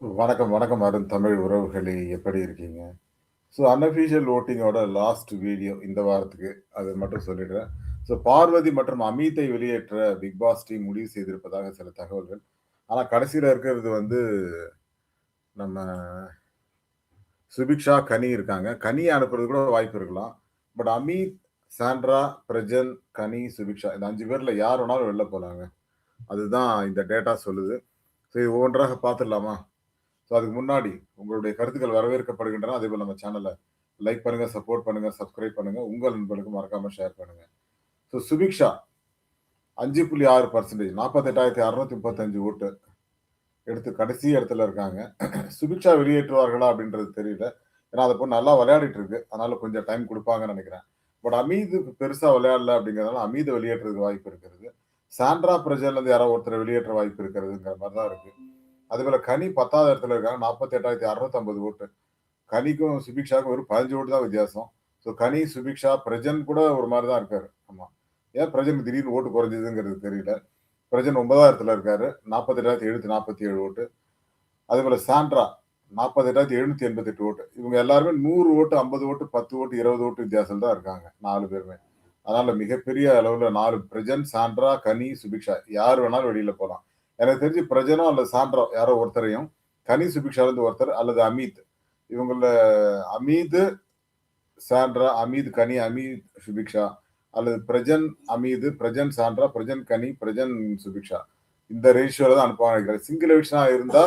வணக்கம், வணக்கம் அருண் தமிழ் உறவுகளே! எப்படி இருக்கீங்க? ஸோ அன்அஃபிஷியல் வோட்டிங்கோட லாஸ்ட் வீடியோ இந்த வாரத்துக்கு. அது மட்டும் சொல்லிடுறேன். ஸோ பார்வதி மற்றும் அமித்தை வெளியேற்ற பிக் பாஸ் டீம் முடிவு செய்திருப்பதாக சில தகவல்கள். ஆனால் கடைசியில் இருக்கிறது வந்து நம்ம சுபிக்ஷா, கனி இருக்காங்க. கனி அனுப்புறது கூட வாய்ப்பு இருக்கலாம். பட் அமித், சாண்ட்ரா, பிரஜன், கனி, சுபிக்ஷா இந்த அஞ்சு பேரில் யார் வேணாலும் வெளில போகலாங்க அதுதான் இந்த டேட்டா சொல்லுது. ஸோ இது ஒவ்வொன்றாக பார்த்துடலாமா? ஸோ அதுக்கு முன்னாடி உங்களுடைய கருத்துக்கள் வரவேற்கப்படுகின்றன. அதே போல் நம்ம சேனலை லைக் பண்ணுங்க, சப்போர்ட் பண்ணுங்க, சப்ஸ்கிரைப் பண்ணுங்க. உங்கள் நண்பர்களுக்கு மறக்காம ஷேர் பண்ணுங்க. ஸோ சுபிக்ஷா 5.6% 48,635 ஓட்டு எடுத்து கடைசி இடத்துல இருக்காங்க. சுபிக்ஷா வெளியேற்றுவார்களா அப்படின்றது தெரியல. ஏன்னா அதை பொண்ணு நல்லா விளையாடிட்டு இருக்கு. அதனால கொஞ்சம் டைம் கொடுப்பாங்கன்னு நினைக்கிறேன் பட் அமீது பெருசா விளையாடல அப்படிங்கிறதுனால அமீது வெளியேற்றுறதுக்கு வாய்ப்பு இருக்கிறது. சாண்ட்ரா, பிரஜன்ல இருந்து யாராவது வெளியேற்ற வாய்ப்பு இருக்கிறதுங்கிற மாதிரி தான் அதே கனி 10வது இடத்துல இருக்காங்க. 48,650 ஓட்டு. கனிக்கும், சுபிக்ஷாவுக்கும் ஒரு பதினஞ்சு ஓட்டு தான் வித்தியாசம். ஸோ கனி, சுபிக்ஷா, பிரஜன் கூட ஒரு மாதிரி தான் இருக்காரு. ஆமாம் ஏன் பிரஜனுக்கு திடீர்னு ஓட்டு குறைஞ்சதுங்கிறது தெரியல. பிரஜன் 9வது இடத்துல இருக்காரு. 48,747 ஓட்டு. அதேபோல சாண்ட்ரா 48,788 ஓட்டு. இவங்க எல்லாருமே நூறு ஓட்டு, 50 ஓட்டு, 10 ஓட்டு, 20 ஓட்டு வித்தியாசம் தான் இருக்காங்க. நாலு பேருமே. அதனால மிகப்பெரிய அளவில் நாலு பிரஜன், சாண்ட்ரா, கனி, சுபிக்ஷா யார் வேணாலும் வெளியில போகலாம் எனக்கு தெரிஞ்சு பிரஜனோ அல்லது சாண்ட்ரோ யாரோ ஒருத்தரையும், கனி, சுபிக்ஷால இருந்து ஒருத்தர் அல்லது அமீத். இவங்கள அமீது, சாண்ட்ரா, அமீத், கனி, அமீத், சுபிக்ஷா அல்லது பிரஜன், அமீது, பிரஜன், சாண்ட்ரா, பிரஜன், கனி, பிரஜன், சுபிக்ஷா. இந்த ரேஷியோல தான் அனுப்புவாங்க நினைக்கிறேன். சிங்கிள் எவிக்ஷனா இருந்தா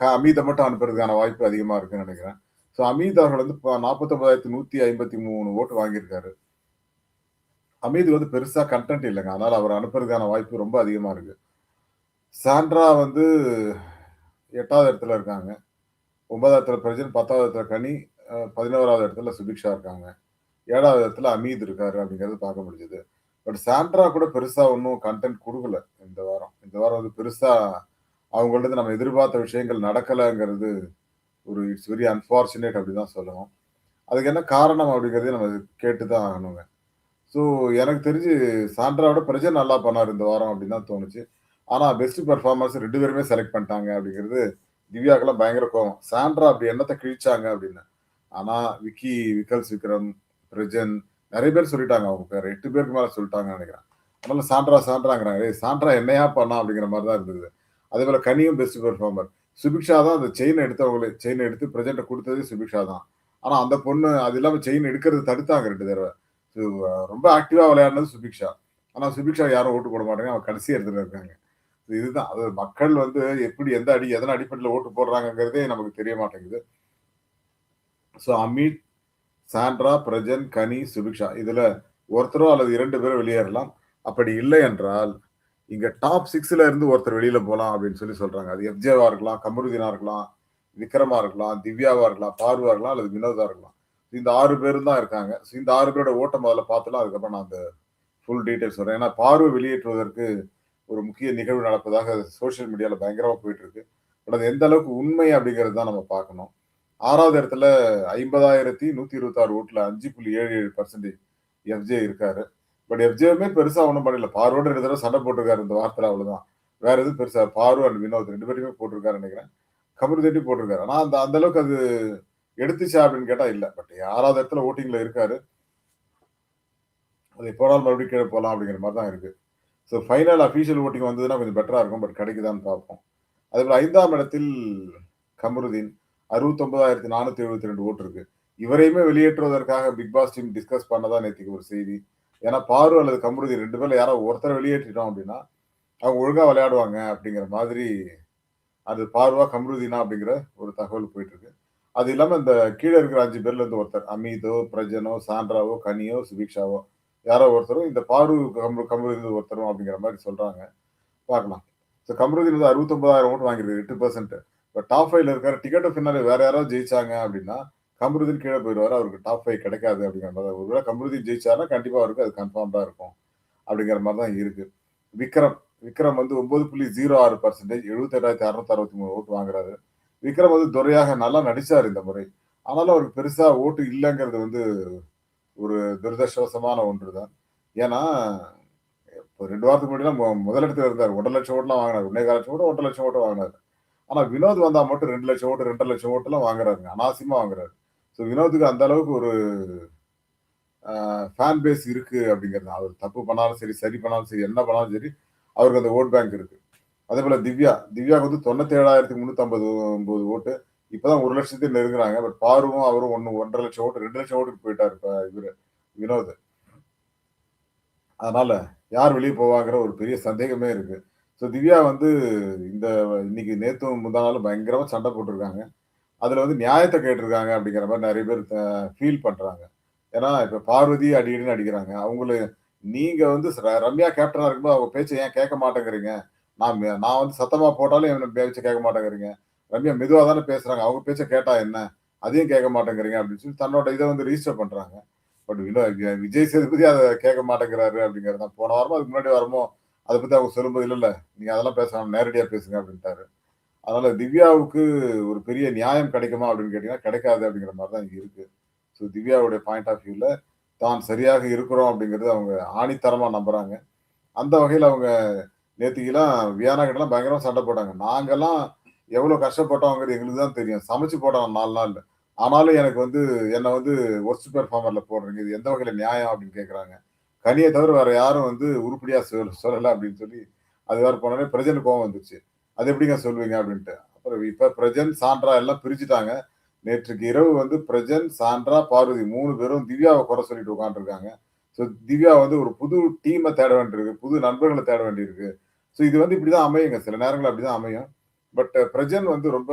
க மட்டும் அனுப்புறதுக்கான வாய்ப்பு அதிகமா இருக்குன்னு நினைக்கிறேன் ஸோ அமீத் அவர்கள் வந்து ப 49,153 ஓட்டு வாங்கியிருக்காரு. அமீது வந்து பெருசா கன்டென்ட் இல்லைங்க அதனால அவர் அனுப்புறதுக்கான வாய்ப்பு ரொம்ப அதிகமா இருக்கு. சாண்ட்ரா வந்து எட்டாவது இடத்துல இருக்காங்க. ஒன்பதாவது இடத்துல பிரஜன், 10வது இடத்துல கனி, பதினோராவது இடத்துல சுபிக்ஷா இருக்காங்க. ஏழாவது இடத்துல அமீத் இருக்காரு அப்படிங்கிறது பார்க்க முடிஞ்சது. பட் சாண்ட்ரா கூட பெருசாக ஒன்றும் கன்டென்ட் கொடுக்கல இந்த வாரம். இந்த வாரம் வந்து பெருசாக அவங்கள்ட்ட நம்ம எதிர்பார்த்த விஷயங்கள் நடக்கலைங்கிறது ஒரு இட்ஸ் வெரி அன்ஃபார்ச்சுனேட் அப்படி தான் சொல்லணும். அதுக்கு என்ன காரணம் அப்படிங்கிறதையும் நம்ம கேட்டு தான் ஆகணுங்க. ஸோ எனக்கு தெரிஞ்சு சாண்ட்ராவோட பிரஜன் நல்லா பண்ணார் இந்த வாரம் அப்படின்னு தான் தோணுச்சு. ஆனா பெஸ்ட் பெர்ஃபார்மன்ஸ் ரெண்டு பேருமே செலக்ட் பண்ணிட்டாங்க அப்படிங்கிறது திவ்யாக்கெல்லாம் பயங்கர கோவம். சாண்ட்ரா அப்படி என்னத்தை கிழிச்சாங்க அப்படின்னு. ஆனா விக்கி, விக்கல்ஸ் விக்ரம், பிரஜன் நிறைய பேர் சொல்லிட்டாங்க. அவங்க பேர் எட்டு பேருக்கு மேல சொல்லிட்டாங்கன்னு நினைக்கிறேன் அதனால சாண்ட்ரா சாண்ட்ராங்கிறாங்க. ஏய் சாண்ட்ரா என்னையா பண்ணா அப்படிங்கிற மாதிரி தான் இருந்தது. அதேபோல கனியும் பெஸ்ட் பெர்ஃபார்மர். சுபிக்ஷா தான் அந்த செயின் எடுத்தவங்களே. செயின் எடுத்து பிரஜன்ட்ட கொடுத்தது சுபிக்ஷா தான். ஆனா அந்த பொண்ணு அது இல்லாம செயின் எடுக்கிறத தடுத்தாங்க ரெண்டு தடவை ரொம்ப ஆக்டிவா விளையாடுனது சுபிக்ஷா. ஆனா சுபிக்ஷா யாரும் ஓட்டு போட மாட்டாங்க. அவன் கடைசி இடத்துல இருக்காங்க. இதுதான். அது மக்கள் வந்து எப்படி எந்த அடி எதனா அடிப்படையில் ஓட்டு போடுறாங்கங்கிறதே நமக்கு தெரிய மாட்டேங்குது. ஸோ அமீத், சாண்ட்ரா, பிரஜன், கனி, சுபிக்ஷா இதில் ஒருத்தரோ அல்லது 2 பேரோ வெளியேறலாம். அப்படி இல்லை என்றால் இங்கே டாப் சிக்ஸில் இருந்து ஒருத்தர் வெளியில் போகலாம் அப்படின்னு சொல்லி சொல்கிறாங்க அது எஃப்ஜேவாக இருக்கலாம், கமருதீனா இருக்கலாம், விக்ரமா இருக்கலாம், திவ்யாவாக இருக்கலாம், பார்வா இருக்கலாம் அல்லது வினோதா இருக்கலாம். இந்த ஆறு பேரும் தான் இருக்காங்க. ஸோ இந்த ஆறு பேரோட ஓட்டம் முதல்ல பார்த்துலாம் அதுக்கப்புறம் நான் அந்த ஃபுல் டீட்டெயில்ஸ் சொல்கிறேன் ஏன்னா பார்வை வெளியேற்றுவதற்கு ஒரு முக்கிய நிகழ்வு நடப்பதாக சோசியல் மீடியாவில் பயங்கரமாக போயிட்டு இருக்கு. பட் அது எந்த அளவுக்கு உண்மை அப்படிங்கிறது தான் நம்ம பார்க்கணும். ஆறாவது இடத்துல ஐம்பதாயிரத்தி நூற்றி இருபத்தாறு ஓட்டில் அஞ்சு புள்ளி ஏழு ஏழு பர்சன்டேஜ் எஃப்ஜே இருக்காரு. பட் எஃப்ஜேவுமே பெருசாக ஒன்றும் பண்ணல. பார்வோட ரெண்டு தடவை சண்டை போட்டிருக்காரு இந்த வார்த்தை அவ்வளோதான் வேற எதுவும் பெருசாக பாரு அண்ட் வினோத் 2 பேரையுமே போட்டிருக்காருன்னு நெனைக்கிறேன். தட்டி போட்டிருக்காரு. ஆனால் அந்த அந்த அளவுக்கு அது எடுத்துச்சா அப்படின்னு கேட்டால் இல்லை பட் ஆறாவது இடத்துல ஓட்டிங்கில் இருக்காரு. அது எப்ப மறுபடியும் கீழே போகலாம் அப்படிங்கிற மாதிரி தான் இருக்குது ஸோ ஃபைனல் அஃபீஷியல் ஓட்டிங் வந்ததுன்னா கொஞ்சம் பெட்டராக இருக்கும். பட் கிடைக்குதான்னு பார்ப்போம். அதேபோல 5ஆம் இடத்தில் கமருதீன் 69,472 ஓட்டு இருக்கு. இவரையுமே வெளியேற்றுவதற்காக பிக் பாஸ் டீம் டிஸ்கஸ் பண்ணதா நேற்றுக்கு ஒரு செய்தி. ஏன்னா பாரு அல்லது கமருதி ரெண்டு பேரில் யாராவது ஒருத்தரை வெளியேற்றிட்டோம் அப்படின்னா, அவங்க ஒழுங்கா விளையாடுவாங்க அப்படிங்கிற மாதிரி அது பார்வா, கமருதீனா அப்படிங்கிற ஒரு தகவல் போயிட்டு இருக்கு. அது இல்லாமல் இந்த கீழே இருக்கிற அஞ்சு பேர்ல இருந்து ஒருத்தர் அமீதோ, பிரஜனோ, சாண்ட்ராவோ, கனியோ, சுபிக்ஷாவோ யாரோ ஒருத்தரும் இந்த பாரு, கம்ரு கமருதீன் ஒருத்தரும் அப்படிங்கிற மாதிரி சொல்றாங்க. பார்க்கலாம். ஸோ கமருதீன் வந்து 69,000 ஓட்டு வாங்கியிருக்காரு 8%. இப்ப டாப் 5ல இருக்காரு. டிக்கெட் டூ வேற யாராவது ஜெயிச்சாங்க அப்படின்னா, கமருதீன் கீழே போயிடுவார் அவருக்கு டாப் ஃபைவ் கிடைக்காது அப்படிங்கிற மாதிரி ஒருவேளை கமருதீன் ஜெயிச்சாருன்னா கண்டிப்பாக அவருக்கு அது கன்ஃபார்ம்டா இருக்கும். அப்படிங்கிற மாதிரி தான் இருக்கு. விக்ரம் விக்ரம் வந்து 9.06% 78,663 ஓட்டு வாங்குறாரு. விக்ரம் வந்து துறையாக நல்லா நடிச்சார் இந்த முறை. ஆனாலும் அவருக்கு பெருசா ஓட்டு இல்லைங்கிறது வந்து ஒரு துரதிருஷ்டவசமான ஒன்று தான். ஏன்னா, இப்போ ரெண்டு வாரத்துக்கு முன்னாடிலாம் மொ முதல் இடத்துல இருந்தாரு. 1,50,000 ஒன்றே வாங்குனாரு. 1,400,000 ஓட்டு, 1,50,000 ஓட்டு வாங்கினார் ஆனால் வினோத் வந்தால் மட்டும் 2,00,000 ஓட்டு, 2,50,000 ஓட்டுலாம் வாங்குறாருங்க. அனாவசியமாக வாங்குறாரு. ஸோ வினோத்துக்கு அந்த அளவுக்கு ஒரு ஃபேன் பேஸ் இருக்கு அப்படிங்கிறது. அவர் தப்பு பண்ணாலும் சரி, சரி பண்ணாலும் சரி, என்ன பண்ணாலும் சரி, அவருக்கு அந்த ஓட் பேங்க் இருக்கு. அதேபோல திவ்யா. திவ்யாவுக்கு வந்து 97,359 ஓட்டு. இப்பதான் 1,00,000 நெருங்குறாங்க. பட் பாருவும் அவரும் 1 1,50,000 ஓட்டு, 2,00,000 ஓட்டுக்கு போயிட்டாரு இப்ப இவரு வினோத். அதனால யார் வெளியே போவாங்கிற ஒரு பெரிய சந்தேகமே இருக்கு. ஸோ திவ்யா வந்து இந்த இன்னைக்கு நேத்து முந்தானாலும் பயங்கரமா சண்டை போட்டிருக்காங்க அதுல வந்து நியாயத்தை கேட்டிருக்காங்க அப்படிங்கிற மாதிரி நிறைய பேர் ஃபீல் பண்றாங்க. ஏன்னா, இப்ப பார்வதி அடிக்கடின்னு அடிக்கிறாங்க. அவங்கள நீங்க வந்து ர ரம்யா கேப்டனா இருக்கும்போது அவங்க பேச்சை ஏன் கேட்க மாட்டேங்கிறீங்க? நான் நான் வந்து சத்தமா போட்டாலும் என் பேச்சை கேட்க மாட்டேங்கிறீங்க. ரம்யா மெதுவா தானே பேசுகிறாங்க அவங்க பேச்சை கேட்டா என்ன? அதையும் கேட்க மாட்டேங்கிறீங்க அப்படின்னு சொல்லி தன்னோட இதை வந்து ரிஜிஸ்டர் பண்ணுறாங்க பட் இல்லை விஜய் சேதுபதி அதை கேட்க மாட்டேங்கிறாரு அப்படிங்கிறது தான். போன வாரமோ, அதுக்கு முன்னாடி வாரமோ அதை பற்றி அவங்க சொல்லும்போது, இல்லை இல்லை நீங்கள் அதெல்லாம் பேசலாம் நேரடியாக பேசுங்க" அப்படின்ட்டாரு. அதனால் திவ்யாவுக்கு ஒரு பெரிய நியாயம் கிடைக்குமா அப்படின்னு கேட்டிங்கன்னா கிடைக்காது அப்படிங்கிற மாதிரி தான் இங்கே இருக்குது ஸோ திவ்யாவுடைய பாயிண்ட் ஆஃப் வியூவில் தான் சரியாக இருக்கிறோம் அப்படிங்கிறது அவங்க ஆணித்தரமாக நம்புகிறாங்க அந்த வகையில் அவங்க நேற்றுக்கெல்லாம் வியானா கிட்டலாம் பயங்கரமாக சண்டை போட்டாங்க. நாங்கள்லாம் எவ்வளோ கஷ்டப்பட்டோங்கிறது எங்களுக்கு தான் தெரியும். சமைச்சு போட்டோம் நாலு நாள். ஆனாலும் எனக்கு வந்து என்னை வந்து ஒர்ஸ்ட் பெர்ஃபார்மர்ல போடுறீங்க. இது எந்த வகையில நியாயம் அப்படின்னு கேட்கறாங்க. கனியை தவிர வேற யாரும் வந்து உருப்படியா சொல் சொல்லலை அப்படின்னு சொல்லி, அது வேற போனோனே பிரஜன் கோவம் வந்துச்சு. "அது எப்படிங்க சொல்லுவீங்க அப்படின்ட்டு. அப்புறம் இப்ப பிரஜன், சாண்ட்ரா எல்லாம் பிரிச்சுட்டாங்க. நேற்றுக்கு இரவு வந்து பிரஜன், சாண்ட்ரா, பார்வதி மூணு பேரும் திவ்யாவை குறை சொல்லிட்டு உட்காந்துருக்காங்க ஸோ திவ்யா வந்து ஒரு புது டீமை தேட வேண்டியிருக்கு. புது நண்பர்களை தேட வேண்டியிருக்கு. ஸோ இது வந்து இப்படிதான் அமையுங்க. சில நேரங்கள்ல அப்படிதான் அமையும். பட் பிரஜன் வந்து ரொம்ப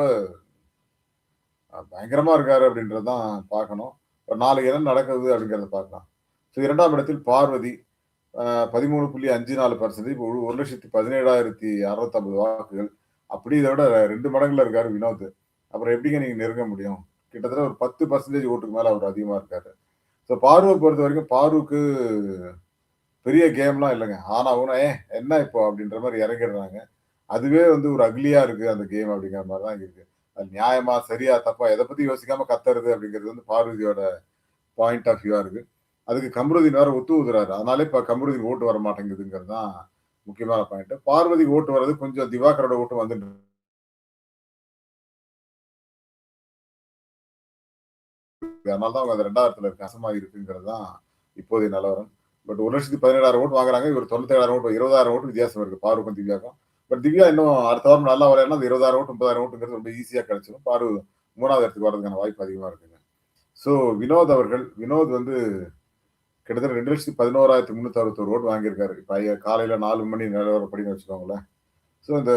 பயங்கரமா இருக்காரு அப்படின்றதான் பார்க்கணும். நாளைக்கு என்ன நடக்குது அப்படிங்கிறத பார்க்கலாம். ஸோ இரண்டாம் இடத்தில் பார்வதி பதிமூணு புள்ளி அஞ்சு நாலு 13.54% ஒரு 1,17,650 வாக்குகள். அப்படி இதை விட ரெண்டு மடங்குல இருக்காரு வினோத். அப்புறம் எப்படிங்க நீங்க நெருங்க முடியும்? கிட்டத்தட்ட ஒரு 10% ஓட்டுக்கு மேல அவர் அதிகமா இருக்காரு. ஸோ பார்வை பொறுத்த வரைக்கும் பார்வுக்கு பெரிய கேம்லாம் இல்லைங்க ஆனா ஊனா, ஏன் என்ன இப்போ?" அப்படின்ற மாதிரி இறங்கிடுறாங்க. அதுவே வந்து ஒரு அக்லியா இருக்கு அந்த கேம் அப்படிங்கிற மாதிரி தான் இருக்கு. அது நியாயமா, சரியா, தப்பா எதை பத்தி யோசிக்காம கத்துறது அப்படிங்கிறது வந்து பார்வதியோட பாயிண்ட் ஆஃப் வியூவா இருக்கு. அதுக்கு கமருதீன் வேற ஒத்து ஊதுறாரு. அதனால இப்ப கமருதீன் ஓட்டு வர மாட்டேங்குதுங்கிறது தான் முக்கியமான பாயிண்ட். பார்வதி ஓட்டு வர்றது கொஞ்சம் திவாகரோட ஓட்டு வந்துட்டு அதனால தான் அவங்க அந்த 2வது இடத்துல கசமா இருக்குங்கிறது தான் இப்போதைய நிலவரம். பட் 1,17,000 ஓட்டு வாங்குறாங்க. இவர் 97,000 ஓட்டு 20,000 ஓட்டு வித்தியாசம் இருக்கு பார்வக்கும் திவ்யாக்கும். பட் திவ்யா இன்னும் அடுத்த வாரம் நல்லா விளையாடுனா அந்த 20,000 ஓட்டு, 30,000 ஓட்டுங்கிறது ரொம்ப ஈஸியாக கிடைச்சிடும் பாரு மூணாவது இடத்துக்கு வரதுக்கான வாய்ப்பு அதிகமாக இருக்குங்க. ஸோ வினோத் அவர்கள் வினோத் வந்து கிட்டத்தட்ட 2,11,361 ஓட்டு வாங்கியிருக்காரு. இப்போ காலையில் நாலு 4 மணி நிலவரப்படின்னு வச்சுக்கோங்களேன். ஸோ இந்த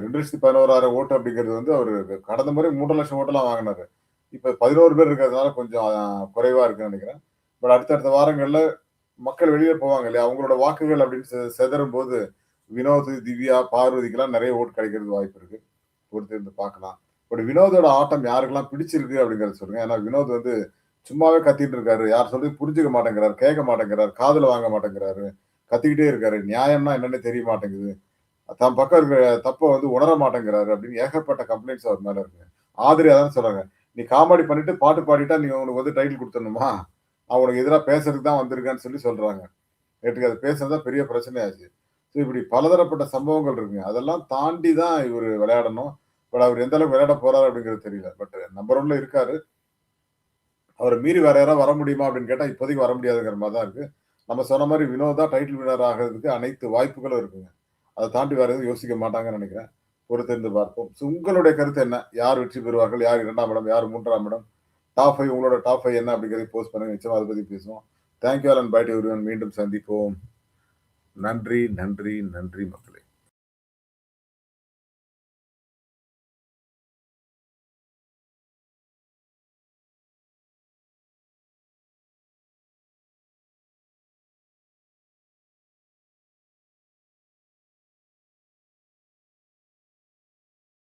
2,11,000 ஓட்டு அப்படிங்கிறது வந்து அவரு கடந்த முறை 3,00,000 ஓட்டெல்லாம் வாங்கினார் இப்போ பதினோரு பேர் இருக்கிறதுனால கொஞ்சம் குறைவாக இருக்குன்னு நினைக்கிறேன் பட் அடுத்தடுத்த வாரங்களில் மக்கள் வெளியில் போவாங்க இல்லையா? அவங்களோட வாக்குகள் அப்படின்னு செ சிதறும்போது வினோத், திவ்யா, பார்வதிக்கெல்லாம் நிறைய ஓட்டு கிடைக்கிறது வாய்ப்பு இருக்கு. பொறுத்திருந்து பார்க்கலாம். பட் வினோதோட ஆட்டம் யாருக்கெல்லாம் பிடிச்சிருக்கு அப்படிங்கிறத சொல்லுங்க. ஏன்னா வினோத் வந்து சும்மாவே கத்திட்டு இருக்காரு. யார் சொல்றது புரிஞ்சுக்க மாட்டேங்கிறாரு, கேட்க மாட்டேங்கிறாரு, காதில் வாங்க மாட்டேங்கிறாரு. கத்திக்கிட்டே இருக்காரு. நியாயம்னா என்னன்னு தெரிய மாட்டேங்குது. தன் பக்கம் இருக்கிற தப்ப வந்து உணர மாட்டேங்கிறாரு அப்படின்னு ஏகப்பட்ட கம்ப்ளைண்ட்ஸ் அவர் மேல இருக்கு ஆதிரி அதான் சொல்றாங்க. "நீ காமெடி பண்ணிட்டு பாட்டு பாடிட்டா நீ உனக்கு வந்து டைட்டில் குடுத்துடணுமா? அவனுக்கு எதிராக பேசுறதுக்கு தான் வந்திருக்கேன்னு" சொல்லி சொல்றாங்க. நேற்றுக்கு அது பேசுனது தான் பெரிய பிரச்சனையாச்சு. ஸோ இப்படி பலதரப்பட்ட சம்பவங்கள் இருக்குங்க. அதெல்லாம் தாண்டி தான் இவர் விளையாடணும். பட் அவர் எந்த அளவுக்கு விளையாட போறாரு அப்படிங்கிறது தெரியல. பட் நம்பர் ஒன்ல இருக்காரு. அவரை மீறி வேற யாராவது வர முடியுமா அப்படின்னு கேட்டால் இப்போதைக்கு வர முடியாதுங்கிற மாதிரி தான் இருக்கு. நம்ம சொன்ன மாதிரி வினோத் தான் டைட்டில் வினர் ஆகிறதுக்கு அனைத்து வாய்ப்புகளும் இருக்குங்க. அதை தாண்டி வேற எதுவும் யோசிக்க மாட்டாங்கன்னு நினைக்கிறேன் பொறுத்திருந்து பார்ப்போம். ஸோ உங்களுடைய கருத்து என்ன? யார் வெற்றி பெறுவார்கள்? யார் இரண்டாம் இடம்? யார் மூன்றாம் இடம்? டாப் ஃபைவ் உங்களோட டாப் ஃபைவ் என்ன அப்படிங்கிறத போஸ்ட் பண்ணுங்க. நிச்சயமாக அதை பற்றி பேசுவோம். Thank you all and bye மீண்டும் சந்திப்போம். நன்றி, நன்றி, நன்றி மக்களே!